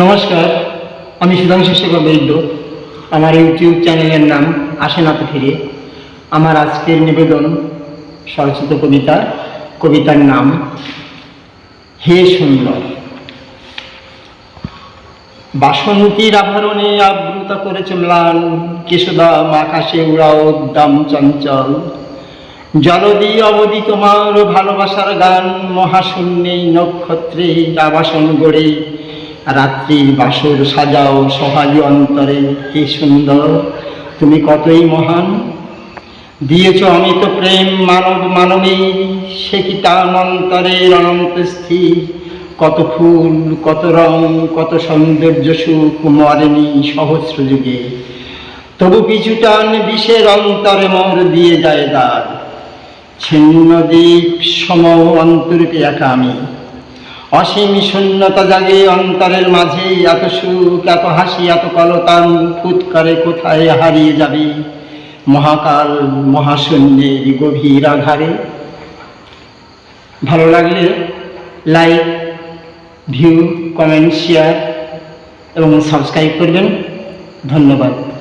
নমস্কার, আমি সুধাংশু শেখর বৈদ্য। আমার ইউটিউব চ্যানেলের নাম আসে না তো ফিরে। আমার আজকের নিবেদন স্বরচিত কবিতা, কবিতার নাম, হে সুন্দর। বাসন্তীর আভরণে আবৃত করেছে ম্লান কেশদাম আকাশে উড়াও দাম চঞ্চল। জলদি অবধি তোমার ভালোবাসার গান মহাশূন্যে নক্ষত্রে আবাসন গড়ে। রাত্রির বাসর সাজাও সহায় অন্তরে, হে সুন্দর, তুমি কতই মহান? দিয়েছ অমিত প্রেম মানব মানবী, সে কি তার অন্তরের অনন্ত স্থির? কত ফুল, কত রং, কত সৌন্দর্য সুখ মরেনি সহস্র যুগে। তবু পিছুটান বিষের অন্তরে মোর দিয়ে যায় দাগ ছিন্ন দ্বীপ সম অন্তরূপে একা আমি অসীম শূন্যতা জাগে অন্তরের মাঝে এত সুখ, এত হাসি, এত কলতান করে কোথায় হারিয়ে যাবে? মহাকাল মহাশূন্যের গভীর আধারে ভালো লাগলে লাইক ভিউ কমেন্ট শেয়ার এবং সাবস্ক্রাইব করবেন। ধন্যবাদ।